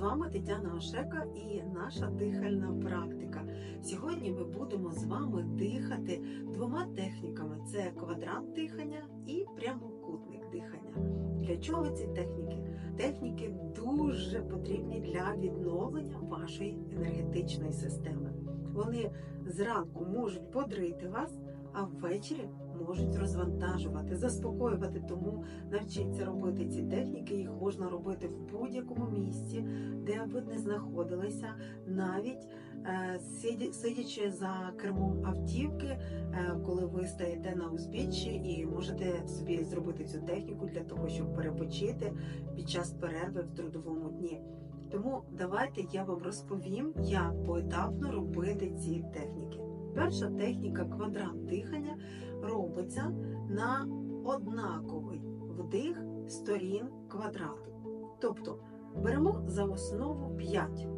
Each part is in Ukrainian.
вами Тетяна Ошека і наша дихальна практика. Сьогодні ми будемо з вами дихати двома техніками: це квадрант дихання і прямокутник дихання. Для чого ці техніки? Техніки дуже потрібні для відновлення вашої енергетичної системи. Вони зранку можуть подрити вас, а ввечері можуть розвантажувати, заспокоювати. Тому навчіться робити ці техніки. Їх можна робити в будь-якому місці, де ви не знаходилися, навіть е, сидячи за кермом автівки, е, коли ви стоїте на узбіччі і можете собі зробити цю техніку для того, щоб перепочити під час перерви в трудовому дні. Тому давайте я вам розповім, як поетапно робити ці техніки. Перша техніка квадрант дихання робиться на однаковий вдих сторін квадрату. Тобто беремо за основу 5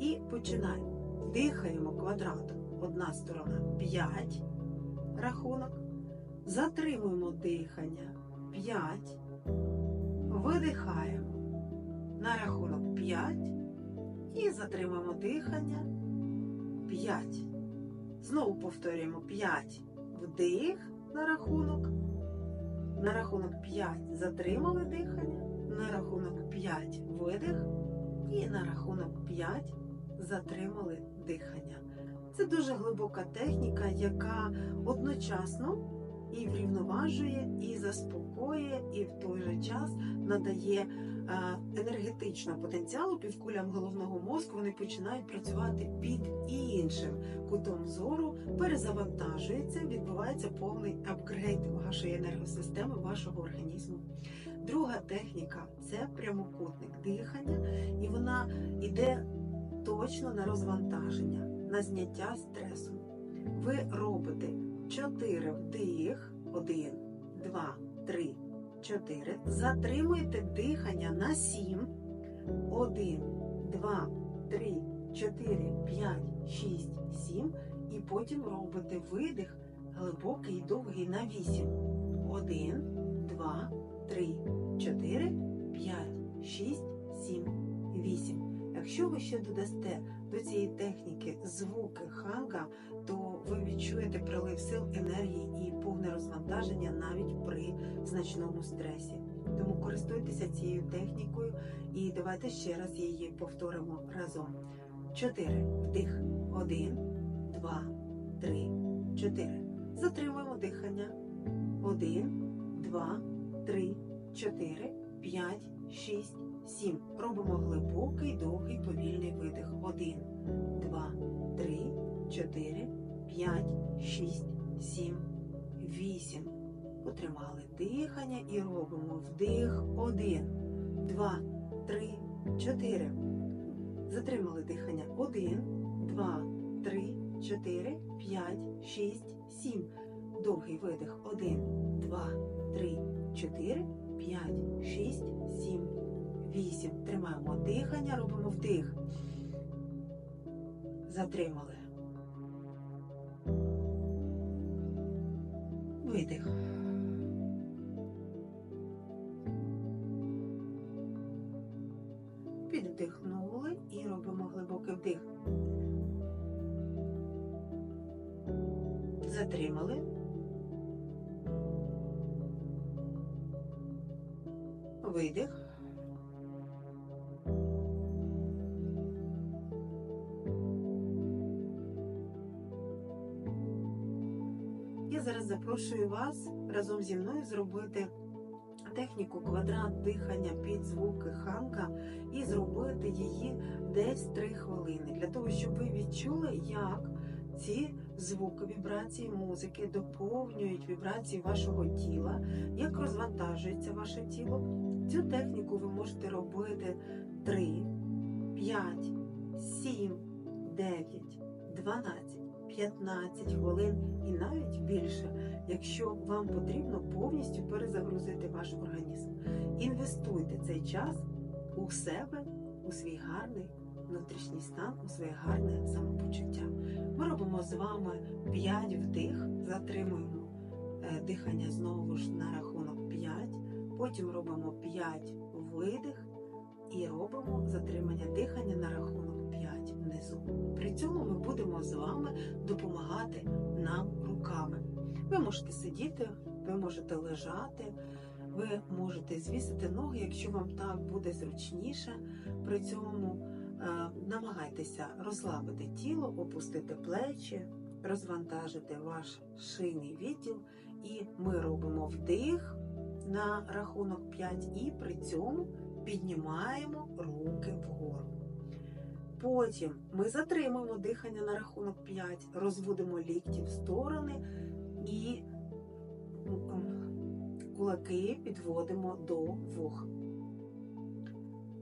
і починаємо. Дихаємо квадратом. Одна сторона 5 рахунок. Затримуємо дихання 5. Видихаємо на рахунок 5 і затримуємо дихання 5. Знову повторюємо 5 вдих на рахунок. На рахунок 5 затримали дихання, на рахунок 5 видих і на рахунок 5 затримали дихання. Це дуже глибока техніка, яка одночасно і врівноважує, і заспокоює, і в той же час надає е, енергетичного потенціалу півкулям головного мозку. Вони починають працювати під іншим кутом зору, перезавантажується, відбувається повний апгрейд вашої енергосистеми, вашого організму. Друга техніка це прямокутник дихання, і вона йде точно на розвантаження, на зняття стресу. Ви робите 4 вдих, 1, 2, 3, 4. Затримуєте дихання на 7. 1, 2, 3, 4, 5, 6, 7. І потім робите видих глибокий і довгий на 8. 1, 2, 3, 4, 5, 6, 7, 8. Якщо ви ще додасте до цієї техніки звуки ханга, то ви відчуєте прилив сил, енергії і повне розвантаження навіть при значному стресі. Тому користуйтеся цією технікою і давайте ще раз її повторимо разом. 4. Вдих. 1, 2, 3, 4. Затримуємо дихання. 1, 2, 3, 4, 5, 6, 7. Робимо глибокий, довгий, повільний видих. 1, 2, 3, 4, 5, 6, 7, 8. Потримали дихання і робимо вдих. 1, 2, 3, 4. Затримали дихання. 1, 2, 3, 4, 5, 6, 7. Довгий видих. 1, 2, 3, 4, 5, 6, 7, 8. Тримаємо дихання, робимо вдих. Затримали. Видих. Підвдихнули і робимо глибокий вдих. Затримали. Видих. Я зараз запрошую вас разом зі мною зробити техніку квадрат дихання під звуки ханка і зробити її десь 3 хвилини для того, щоб ви відчули, як ці звуки, вібрації музики доповнюють вібрації вашого тіла, як розвантажується ваше тіло. Цю техніку ви можете робити 3, 5, 7, 9, 12, 15 хвилин і навіть більше, якщо вам потрібно повністю перезагрузити ваш організм. Інвестуйте цей час у себе, у свій гарний внутрішній стан, у своє гарне самопочуття. Ми робимо з вами 5 вдих, затримуємо е, дихання знову ж на рахунок 5, потім робимо 5 видих і робимо затримання дихання на рахунок з вами допомагати нам руками. Ви можете сидіти, ви можете лежати, ви можете звісити ноги, якщо вам так буде зручніше. При цьому е, намагайтеся розслабити тіло, опустити плечі, розвантажити ваш шийний відділ, і ми робимо вдих на рахунок 5 і при цьому піднімаємо руки вгору. Потім ми затримуємо дихання на рахунок 5, розводимо лікті в сторони і кулаки підводимо до вух.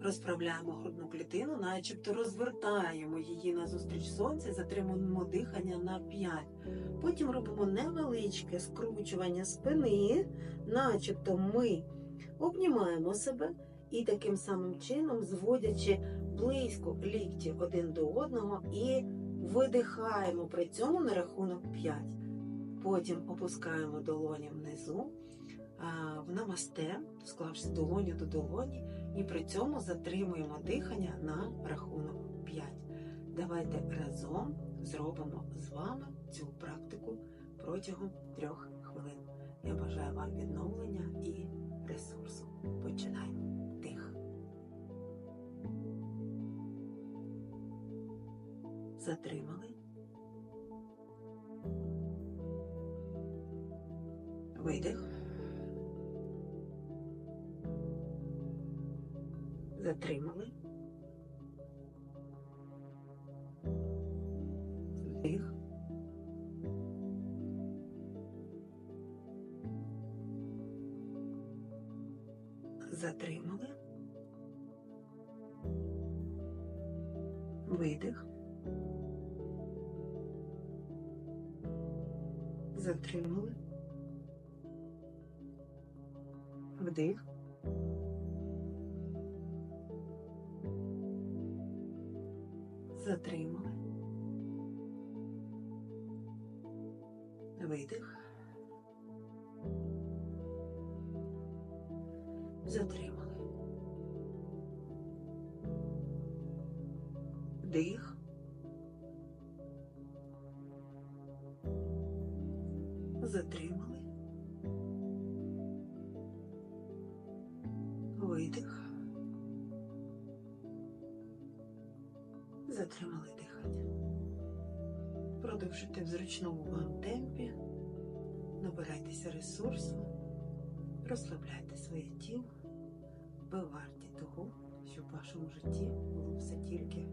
Розправляємо грудну клітину, начебто розвертаємо її назустріч сонця, затримуємо дихання на 5. Потім робимо невеличке скручування спини, начебто ми обнімаємо себе і таким самим чином, зводячи близько лікті один до одного і видихаємо при цьому на рахунок 5. Потім опускаємо долоні внизу в намасте, склавши долоню до долоні, і при цьому затримуємо дихання на рахунок 5. Давайте разом зробимо з вами цю практику протягом трьох хвилин. Я бажаю вам відновлення і ресурсу. Починаємо. Дих. Затримали. Видих. Затримали. Вдих. Затримали. Видих. Затримали. Вдих. Затримали. Видих. Затримали. Вдих. Затримали. Видих. Затримали дихання. Продовжуйте в зручному вам темпі. Набирайтеся ресурсу, розслабляйте своє тіло. Ви варті того, щоб в вашому житті було все тільки